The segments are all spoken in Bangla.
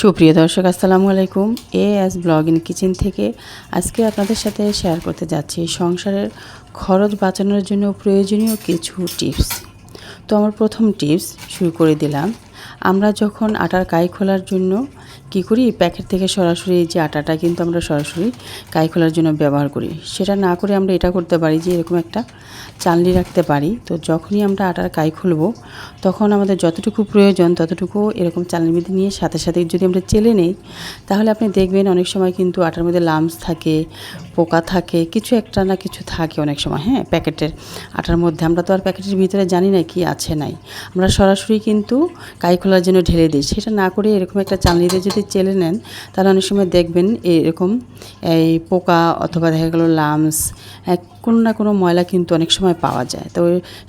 সুপ্রিয় দর্শক, আসসালামু আলাইকুম। A S blog in kitchen থেকে আজকে আপনাদের সাথে শেয়ার করতে যাচ্ছি সংসারের খরচ বাঁচানোর জন্য প্রয়োজনীয় কিছু টিপস। তো আমার প্রথম টিপস শুরু করে দিলাম। আমরা যখন আটার কাই খোলার জন্য কি করি? প্যাকেট থেকে সরাসরি এই যে আটাটা কিন্তু আমরা সরাসরি কাই খোলার জন্য ব্যবহার করি। সেটা না করে আমরা এটা করতে পারি যে এরকম একটা চালনি রাখতে পারি। তো যখনই আমরা আটার কাই খুলবো, তখন আমাদের যতটুকু প্রয়োজন ততটুকু এরকম চালনির মধ্যে নিয়ে সাথে সাথে যদি আমরা চেলে নেই, তাহলে আপনি দেখবেন অনেক সময় কিন্তু আটার মধ্যে লামস থাকে, পোকা থাকে, কিছু একটা না কিছু থাকে অনেক সময়। হ্যাঁ প্যাকেটের আটার মধ্যে। আমরা তো আর প্যাকেটের ভিতরে জানি না কি আছে নাই। আমরা সরাসরি কিন্তু কাই খোলার জন্য ঢেলে দিই। সেটা না করে এরকম একটা চালনিতে যদি চেলে নেন, তাহলে অনেক সময় দেখবেন এরকম এই পোকা অথবা দেখা গেলো লামস কোনো না কোনো ময়লা কিন্তু অনেক সময় পাওয়া যায়। তো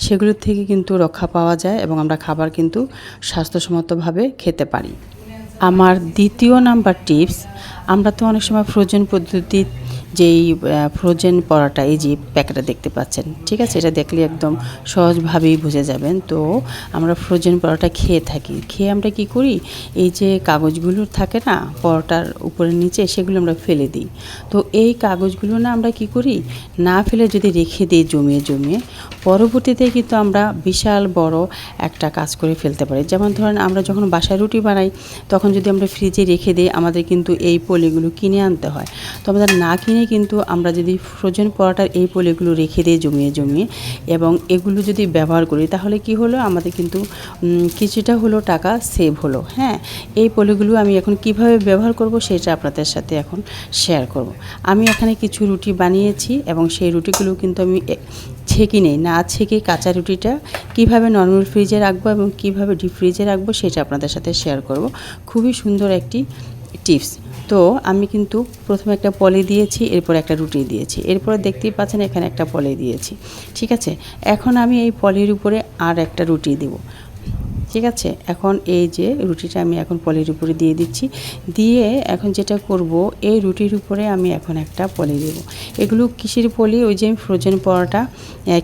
সেগুলোর থেকে কিন্তু রক্ষা পাওয়া যায় এবং আমরা খাবার কিন্তু স্বাস্থ্যসম্মতভাবে খেতে পারি। আমার দ্বিতীয় নাম্বার টিপস, আমরা তো অনেক সময় ফ্রোজেন পদ্ধতি যেই ফ্রোজেন পরাটা, এই যে প্যাকেটটা দেখতে পাচ্ছেন, ঠিক আছে? এটা দেখলে একদম সহজভাবেই বুঝে যাবেন। তো আমরা ফ্রোজেন পরোটা খেয়ে থাকি। খেয়ে আমরা কি করি? এই যে কাগজগুলো থাকে না, পরোটার উপরে নিচে, সেগুলো আমরা ফেলে দিই। তো এই কাগজগুলো না আমরা কি করি? না ফেলে যদি রেখে দিই জমিয়ে জমিয়ে, পরবর্তীতে কিন্তু আমরা বিশাল বড় একটা কাজ করে ফেলতে পারি। যেমন ধরেন আমরা যখন বাসায় রুটি বানাই, তখন যদি আমরা ফ্রিজে রেখে দিই, আমাদের কিন্তু এই পলিগুলো কিনে আনতে হয়। তো আমাদের না কিনে কিন্তু আমরা যদি ফ্রোজেন পরোটার এই পলিগুলো রেখে দিই জমিয়ে জমিয়ে এবং এগুলো যদি ব্যবহার করি, তাহলে কি হলো? আমাদের কিন্তু কিছুটা হলো টাকা সেভ হলো। হ্যাঁ এই পলিগুলো আমি এখন কীভাবে ব্যবহার করব সেটা আপনাদের সাথে এখন শেয়ার করব। আমি এখানে কিছু রুটি বানিয়েছি এবং সেই রুটিগুলো কিন্তু আমি ছেঁকে নেই। না ছেঁকে কাঁচা রুটিটা কীভাবে নর্মাল ফ্রিজে রাখব এবং কীভাবে ডিপ ফ্রিজে রাখব সেটা আপনাদের সাথে শেয়ার করব। খুবই সুন্দর একটি টিপস। তো আমি কিন্তু প্রথমে একটা পলি দিয়েছি, এরপর একটা রুটি দিয়েছি। এরপরে দেখতেই পাচ্ছেন এখানে একটা পলি দিয়েছি। ঠিক আছে? এখন আমি এই পলির উপরে আর একটা রুটি দেবো। ঠিক আছে? এখন এই যে রুটিটা আমি এখন পলির উপরে দিয়ে দিচ্ছি। দিয়ে এখন যেটা করব, এই রুটির উপরে আমি এখন একটা পলি দেবো। এগুলো কিসের পলি? ওই যে আমি ফ্রোজেন পরোটা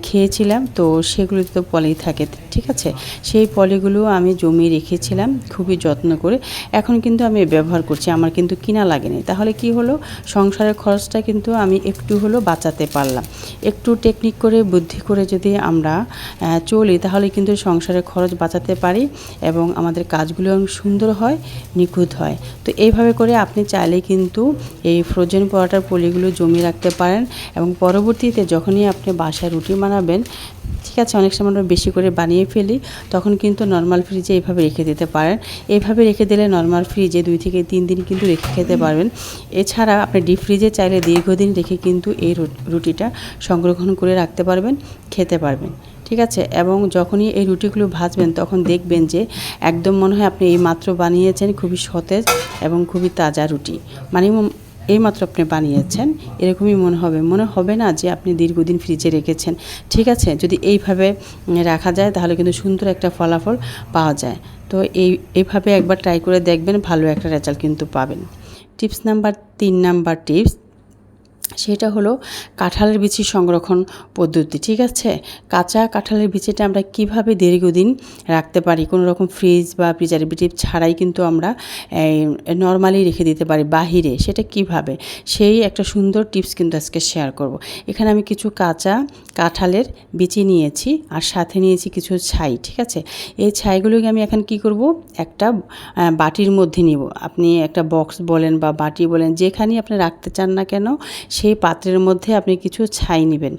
খেয়েছিলাম, তো সেগুলোতে তো পলি থাকে, ঠিক আছে? সেই পলিগুলো আমি জমিয়ে রেখেছিলাম খুবই যত্ন করে। এখন কিন্তু আমি ব্যবহার করছি, আমার কিন্তু কিনা লাগেনি। তাহলে কি হলো? সংসারের খরচটা কিন্তু আমি একটু হলো বাঁচাতে পারলাম। একটু টেকনিক করে, বুদ্ধি করে যদি আমরা চলি, তাহলে কিন্তু সংসারের খরচ বাঁচাতে পারি। এবং আমাদের কাজগুলো সুন্দর হয়, নিখুঁত হয়। তো এইভাবে করে আপনি চাইলে কিন্তু এই ফ্রোজেন পরোটার পলিগুলো জমিয়ে রাখতে পারেন এবং পরবর্তীতে যখনই আপনি বাসায় রুটি বানাবেন ঠিক আছে, অনেক সময় আমরা বেশি করে বানিয়ে ফেলি, তখন কিন্তু নর্মাল ফ্রিজে এইভাবে রেখে দিতে পারেন। এইভাবে রেখে দিলে নর্মাল ফ্রিজে দুই থেকে তিন দিন কিন্তু রেখে খেতে পারবেন। এছাড়া আপনি ডিপ ফ্রিজে চাইলে দীর্ঘদিন রেখে কিন্তু এই রুটিটা সংরক্ষণ করে রাখতে পারবেন, খেতে পারবেন। ঠিক আছে, এবং যখনই এই রুটিগুলো ভাজবেন, তখন দেখবেন যে একদম মনে হয় আপনি এই মাত্র বানিয়েছেন, খুবই সতেজ এবং খুবই তাজা রুটি। মানে এইমাত্র আপনি বানিয়েছেন, এরকমই মনে হবে। মনে হবে না যে আপনি দীর্ঘদিন ফ্রিজে রেখেছেন। ঠিক আছে? যদি এইভাবে রাখা যায়, তাহলে কিন্তু সুন্দর একটা ফলাফল পাওয়া যায়। তো এই, এইভাবে একবার ট্রাই করে দেখবেন, ভালো একটা রেজাল্ট কিন্তু পাবেন। টিপস নাম্বার তিন নাম্বার টিপস সেটা হলো কাঁঠালের বিচি সংরক্ষণ পদ্ধতি, ঠিক আছে? কাঁচা কাঁঠালের বিচিটা আমরা কীভাবে দীর্ঘদিন রাখতে পারি? কোনো রকম ফ্রিজ বা প্রিজারভেটিভ ছাড়াই কিন্তু আমরা নর্মালি রেখে দিতে পারি বাহিরে, সেটা কীভাবে? সেই একটা সুন্দর টিপস কিন্তু আজকে শেয়ার করব। এখানে আমি কিছু কাঁচা কাঁঠালের বিচি নিয়েছি আর সাথে নিয়েছি কিছু ছাই, ঠিক আছে? এই ছাইগুলোকে আমি এখন কি করব? একটা বাটির মধ্যে নিব। আপনি একটা বক্স বলেন বা বাটি বলেন, যেখানেই আপনি রাখতে চান না কেন সেই পাত্রের মধ্যে আপনি কিছু ছাই নেবেন।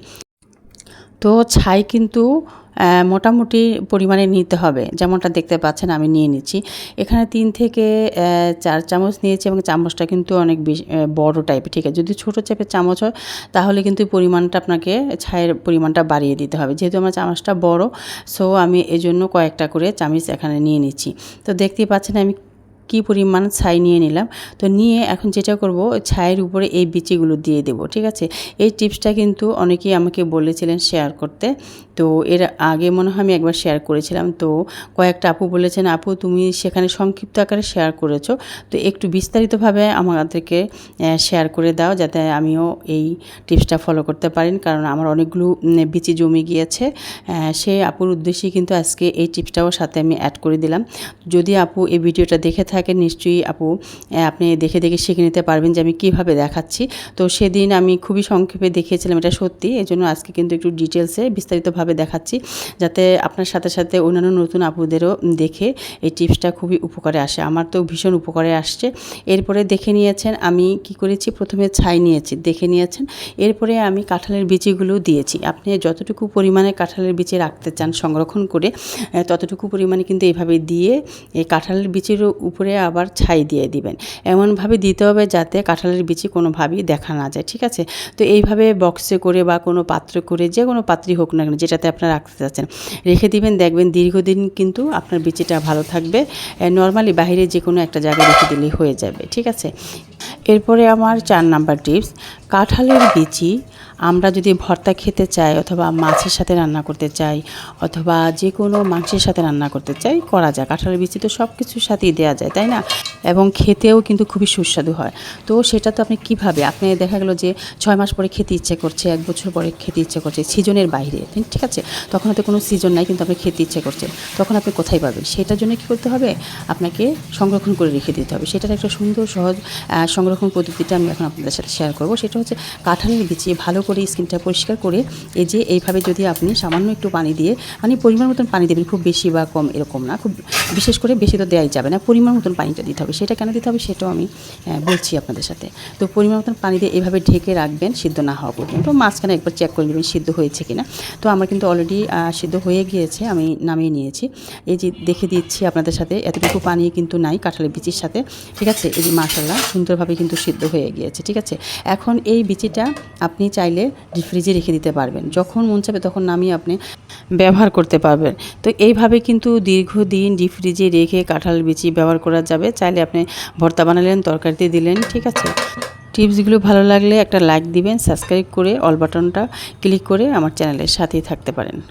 তো ছাই কিন্তু মোটামুটি পরিমাণে নিতে হবে। যেমনটা দেখতে পাচ্ছেন আমি নিয়ে নিচ্ছি। এখানে তিন থেকে চার চামচ নিয়েছি এবং চামচটা কিন্তু অনেক বড় টাইপের ঠিক আছে? যদি ছোটো চাপের চামচ হয়, তাহলে কিন্তু পরিমাণটা আপনাকে ছায়ের পরিমাণটা বাড়িয়ে দিতে হবে। যেহেতু আমার চামচটা বড় সো আমি এজন্য কয়েকটা করে চামচ এখানে নিয়ে নিচ্ছি। তো দেখতেই পাচ্ছেন আমি কি পরিমাণ ছাই নিয়ে নিলাম। তো নিয়ে এখন যেটা করব, ছাইয়ের উপরে এই বিচিগুলো দিয়ে দেব, ঠিক আছে? এই টিপসটা কিন্তু অনেকেই আমাকে বলেছিলেন শেয়ার করতে। তো এর আগে মনে হয় আমি একবার শেয়ার করেছিলাম। তো কয়েকটা আপু বলেছেন, আপু, তুমি সেখানে সংক্ষিপ্ত আকারে শেয়ার করেছ। তো একটু বিস্তারিতভাবে আমাদেরকে শেয়ার করে দাও, যাতে আমিও এই টিপসটা ফলো করতে পারেন। কারণ আমার অনেকগুলো বিচি জমে গিয়েছে। সে আপুর উদ্দেশ্যেই কিন্তু আজকে এই টিপসটাও সাথে আমি অ্যাড করে দিলাম। যদি আপু এই ভিডিওটা দেখে থাকেন নিশ্চয়ই আপু আপনি দেখে দেখে শিখে নিতে পারবেন যে আমি কীভাবে দেখাচ্ছি। তো সেদিন আমি খুবই সংক্ষেপে দেখিয়েছিলাম এটা সত্যি এই জন্য আজকে কিন্তু একটু ডিটেলসে বিস্তারিতভাবে দেখাচ্ছি, যাতে আপনার সাথে সাথে অন্যান্য নতুন আপুদেরও দেখে এই টিপসটা খুবই উপকারে আসে। আমার তো ভীষণ উপকারে আসছে। এরপরে দেখে নিয়েছেন আমি কি করেছি, প্রথমে ছাই নিয়েছি, দেখে নিয়েছেন। এরপরে আমি কাঁঠালের বিচিগুলো দিয়েছি। আপনি যতটুকু পরিমাণে কাঁঠালের বিচি রাখতে চান সংরক্ষণ করে ততটুকু পরিমাণে কিন্তু এইভাবে দিয়ে এই কাঁঠালের বিচির উপরে আবার ছাই দিয়ে দিবেন। এমনভাবে দিতে হবে যাতে কাঁঠালের বিচি কোনোভাবেই দেখা না যায়, ঠিক আছে? তো এইভাবে বক্সে করে বা কোনো পাত্র করে যে কোনো পাত্রই হোক না কেন, যেটাতে আপনারা রাখতে চাচ্ছেন, রেখে দিবেন, দেখবেন দীর্ঘদিন কিন্তু আপনার বিচিটা ভালো থাকবে। নর্মালি বাইরে যে কোনো একটা জায়গায় রেখে দিলেই হয়ে যাবে, ঠিক আছে? এরপরে আমার চার নাম্বার টিপস কাঁঠালের বিচি আমরা যদি ভর্তা খেতে চাই অথবা মাছের সাথে রান্না করতে চাই অথবা যে কোনো মাংসের সাথে রান্না করতে চাই, করা যায়। কাঁঠালের বিচি তো সব কিছুর সাথেই দেওয়া যায় তাই না? এবং খেতেও কিন্তু খুবই সুস্বাদু হয়। তো সেটা তো আপনি কীভাবে? আপনি দেখা গেলো যে ছয় মাস পরে খেতে ইচ্ছে করছে, এক বছর পরে খেতে ইচ্ছে করছে, সিজনের বাইরে ঠিক আছে? তখন হয়তো কোনো সিজন নাই কিন্তু আপনি খেতে ইচ্ছে করছে তখন আপনি কোথায় পাবেন? সেটার জন্য কী করতে হবে? আপনাকে সংরক্ষণ করে রেখে দিতে হবে। সেটার একটা সুন্দর, সহজ সংরক্ষণ পদ্ধতিটা আমি এখন আপনাদের সাথে শেয়ার করব। সেটা হচ্ছে কাঁঠালের বিচি, ভালো করে স্কিনটা পরিষ্কার করে এই যে এইভাবে যদি আপনি সামান্য একটু পানি দিয়ে মানে পরিমাণ মতন পানি দেবেন, খুব বেশি বা কম এরকম না, খুব বিশেষ করে বেশি তো দেওয়াই যাবে না, পরিমাণ মতন পানিটা দিতে হবে। সেটা কেন দিতে হবে সেটাও আমি বলছি আপনাদের সাথে। তো পরিমাণ মতন পানি দিয়ে এভাবে ঢেকে রাখবেন সিদ্ধ না হওয়া পর্যন্ত। মাঝখানে একবার চেক করে নেবেন সিদ্ধ হয়েছে কিনা। তো আমার কিন্তু অলরেডি সিদ্ধ হয়ে গিয়েছে, আমি নামিয়ে নিয়েছি। এই যে দেখে দিচ্ছি আপনাদের সাথে, এতটুকু পানি কিন্তু নাই কাঁঠালের বিচির সাথে, ঠিক আছে? এই যে মাশাল্লাহ সুন্দরভাবে কিন্তু সিদ্ধ হয়ে গিয়েছে, ঠিক আছে? এখন এই বিচিটা আপনি চাইলে ফ্রিজে রেখে দিতে পারবেন। যখন মন চাবে তখন নামিয়ে আপনি ব্যবহার করতে পারবেন। তো এইভাবে কিন্তু দীর্ঘদিন ডিপ ফ্রিজে রেখে কাঁঠাল বিচি ব্যবহার করা যাবে। চাইলে আপনি ভর্তা বানালেন, তরকারিতে দিলেন, ঠিক আছে? টিপসগুলো ভালো লাগলে একটা লাইক দিবেন সাবস্ক্রাইব করে অল বাটনটা ক্লিক করে আমার চ্যানেলের সাথেই থাকতে পারেন।